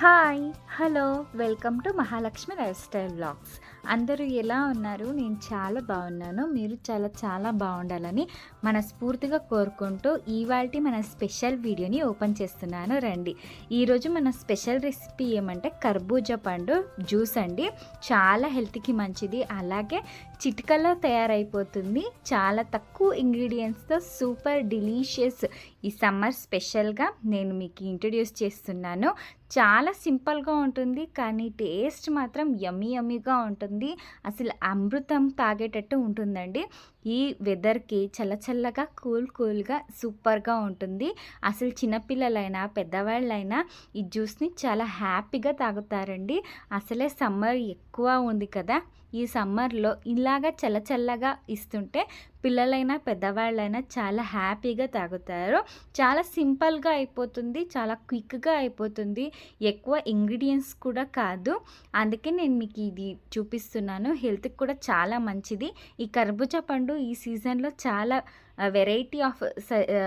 Hi hello welcome to Mahalakshmi life style blogs అందరూ ఎలా ఉన్నారు? నేను చాలా బాగున్నాను. మీరు చాలా చాలా బాగుండాలని మనస్ఫూర్తిగా కోరుకుంటూ ఇవాళ మన స్పెషల్ వీడియోని ఓపెన్ చేస్తున్నాను. రండి. ఈరోజు మన స్పెషల్ రెసిపీ ఏమంటే కర్బూజా పండు జ్యూస్ అండి. చాలా హెల్త్కి మంచిది. అలాగే చిటికలో తయారైపోతుంది. చాలా తక్కువ ఇంగ్రీడియంట్స్తో సూపర్ డిలీషియస్ ఈ సమ్మర్ స్పెషల్గా నేను మీకు ఇంట్రడ్యూస్ చేస్తున్నాను. చాలా సింపుల్గా ఉంటుంది కానీ టేస్ట్ మాత్రం యమ్మీ యమ్మీగా ఉంటుంది. అసలు అమృతం తాగేటట్టు ఉంటుందండి. ఈ వెదర్కి చల్ల చల్లగా కూల్ కూల్గా సూపర్గా ఉంటుంది. అసలు చిన్నపిల్లలైనా పెద్దవాళ్ళైనా ఈ జ్యూస్ని చాలా హ్యాపీగా తాగుతారండి. అసలే సమ్మర్ ఎక్కువ ఉంది కదా. ఈ సమ్మర్లో ఇలాగా చల్ల చల్లగా ఇస్తుంటే పిల్లలైనా పెద్దవాళ్ళైనా చాలా హ్యాపీగా తాగుతారు. చాలా సింపుల్గా అయిపోతుంది చాలా క్విక్గా అయిపోతుంది. ఎక్కువ ఇంగ్రీడియంట్స్ కూడా కాదు. అందుకే నేను మీకు ఇది చూపిస్తున్నాను. హెల్త్కి కూడా చాలా మంచిది. ఈ కర్బూజా పండు ఈ సీజన్లో చాలా వెరైటీ ఆఫ్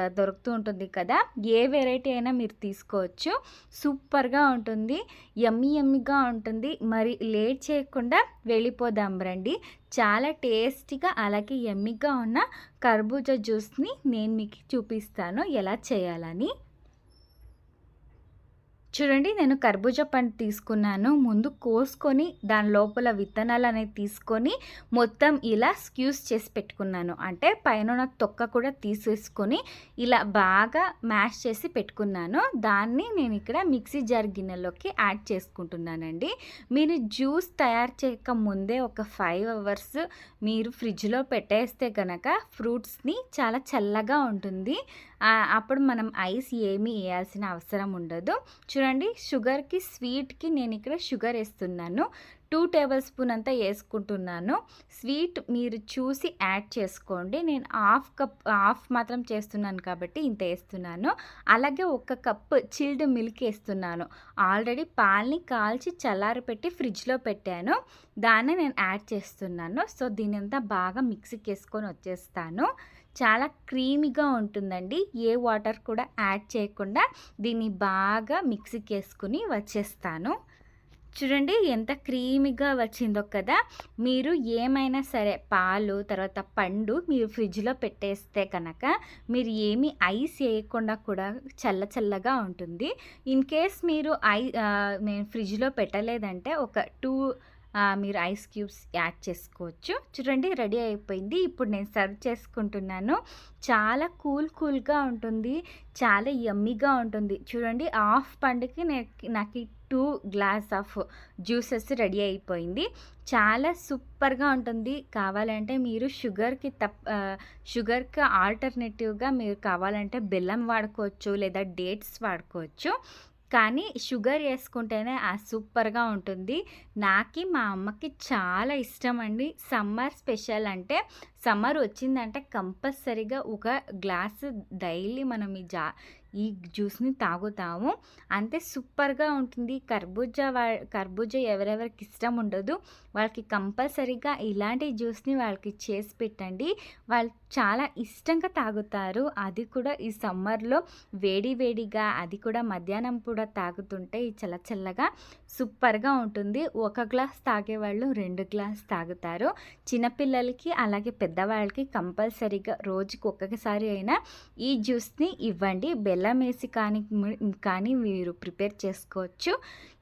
దొరుకుతూ ఉంటుంది కదా. ఏ వెరైటీ అయినా మీరు తీసుకోవచ్చు. సూపర్గా ఉంటుంది. ఎమ్మీ ఎమ్మిగా ఉంటుంది. మరి లేట్ చేయకుండా వెళ్ళిపోదాం రండి. చాలా టేస్టీగా అలాగే ఎమ్మిగా ఉన్న కర్బూజా జ్యూస్ని నేను మీకు చూపిస్తాను ఎలా చేయాలని. చూడండి నేను కర్బూజా పండు తీసుకున్నాను. ముందు కోసుకొని దాని లోపల విత్తనాలు అనేది తీసుకొని మొత్తం ఇలా స్క్యూస్ చేసి పెట్టుకున్నాను. అంటే పైన తొక్క కూడా తీసేసుకొని ఇలా బాగా మ్యాష్ చేసి పెట్టుకున్నాను. దాన్ని నేను ఇక్కడ మిక్సీ జార్ గిన్నెలోకి యాడ్ చేసుకుంటున్నానండి. మీరు జ్యూస్ తయారు చేయక ముందే ఒక ఫైవ్ అవర్స్ మీరు ఫ్రిడ్జ్లో పెట్టేస్తే కనుక ఫ్రూట్స్ని చాలా చల్లగా ఉంటుంది. అప్పుడు మనం ఐస్ ఏమీ వేయాల్సిన అవసరం ఉండదు. చూడండి షుగర్కి స్వీట్కి నేను ఇక్కడ షుగర్ వేస్తున్నాను. టూ టేబుల్ స్పూన్ అంతా వేసుకుంటున్నాను. స్వీట్ మీరు చూసి యాడ్ చేసుకోండి. నేను హాఫ్ కప్ హాఫ్ మాత్రం చేస్తున్నాను కాబట్టి ఇంత వేస్తున్నాను. అలాగే ఒక కప్ చిల్డ్ మిల్క్ వేస్తున్నాను. ఆల్రెడీ పాల్ని కాల్చి చల్లారి పెట్టి ఫ్రిడ్జ్లో పెట్టాను. దాన్ని నేను యాడ్ చేస్తున్నాను. సో దీని అంతా బాగా మిక్సీకి వేసుకొని వచ్చేస్తాను. చాలా క్రీమీగా ఉంటుందండి. ఏ వాటర్ కూడా యాడ్ చేయకుండా దీన్ని బాగా మిక్సీకి వేసుకుని వచ్చేస్తాను. చూడండి ఎంత క్రీమీగా వచ్చిందో కదా. మీరు ఏమైనా సరే పాలు తర్వాత పండు మీరు ఫ్రిడ్జ్లో పెట్టేస్తే కనుక మీరు ఏమి ఐస్ వేయకుండా కూడా చల్ల చల్లగా ఉంటుంది. ఇన్ కేస్ మీరు ఐ నేను ఫ్రిడ్జ్లో పెట్టలేదంటే ఒక టూ మీరు ఐస్ క్యూబ్స్ యాడ్ చేసుకోవచ్చు. చూడండి రెడీ అయిపోయింది. ఇప్పుడు నేను సర్వ్ చేసుకుంటున్నాను. చాలా కూల్ కూల్గా ఉంటుంది. చాలా యమ్మీగా ఉంటుంది. చూడండి హాఫ్ పండుకి నాకు two glass of juices ready అయిపోయింది. చాలా సూపర్గా ఉంటుంది. కావాలంటే మీరు షుగర్కి తప్ప షుగర్కి ఆల్టర్నేటివ్గా మీరు కావాలంటే బెల్లం వాడుకోవచ్చు లేదా డేట్స్ వాడుకోవచ్చు. కానీ షుగర్ వేసుకుంటేనే ఆ సూపర్గా ఉంటుంది. నాకి మా అమ్మకి చాలా ఇష్టం అండి. సమ్మర్ స్పెషల్ అంటే సమ్మర్ వచ్చిందంటే కంపల్సరీగా ఒక గ్లాస్ డైలీ మనం ఈ జా ఈ జ్యూస్ని తాగుతాము. అంతే సూపర్గా ఉంటుంది. కర్బూజా వా కర్బూజా ఎవరెవరికి ఇష్టం ఉండదు. వాళ్ళకి కంపల్సరీగా ఇలాంటి జ్యూస్ని వాళ్ళకి చేసి పెట్టండి. వాళ్ళు చాలా ఇష్టంగా తాగుతారు. అది కూడా ఈ సమ్మర్లో వేడి వేడిగా అది కూడా మధ్యాహ్నం కూడా తాగుతుంటే ఈ చల్ల చల్లగా సూపర్గా ఉంటుంది. ఒక గ్లాస్ తాగేవాళ్ళు రెండు గ్లాస్ తాగుతారు. చిన్నపిల్లలకి అలాగే పెద్ద పెద్దవాళ్ళకి కంపల్సరీగా రోజుకి ఒక్కొక్కసారి అయినా ఈ జ్యూస్ని ఇవ్వండి. బెల్లం వేసి కానీ కానీ మీరు ప్రిపేర్ చేసుకోవచ్చు.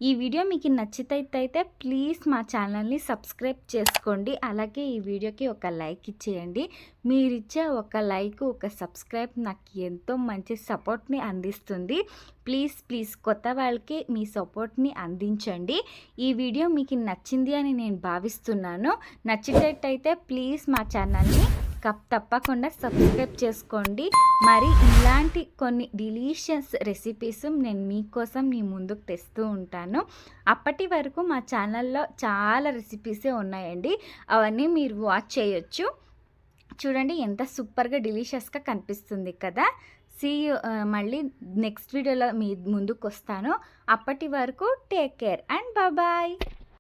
ఈ వీడియో మీకు నచ్చితే ప్లీజ్ మా ఛానల్ని సబ్స్క్రైబ్ చేసుకోండి. అలాగే ఈ వీడియోకి ఒక లైక్ ఇచ్చేయండి. మీరిచ్చే ఒక లైక్ ఒక సబ్స్క్రైబ్ నాకు ఎంతో మంచి సపోర్ట్ని అందిస్తుంది. ప్లీజ్ ప్లీజ్ కొత్త వాళ్ళకి మీ సపోర్ట్ని అందించండి. ఈ వీడియో మీకు నచ్చింది అని నేను భావిస్తున్నాను. నచ్చినట్టయితే ప్లీజ్ మా ఛానల్ ఛానల్ని కప్ తప్పకుండా సబ్స్క్రైబ్ చేసుకోండి. మరి ఇలాంటి కొన్ని డిలీషియస్ రెసిపీస్ నేను మీకోసం మీ ముందుకు తెస్తూ ఉంటాను. అప్పటి వరకు మా ఛానల్లో చాలా రెసిపీసే ఉన్నాయండి. అవన్నీ మీరు వాచ్ చేయొచ్చు. చూడండి ఎంత సూపర్గా డిలీషియస్గా కనిపిస్తుంది కదా. సీ మళ్ళీ నెక్స్ట్ వీడియోలో మీ ముందుకు వస్తాను. అప్పటి వరకు టేక్ కేర్ అండ్ బాయ్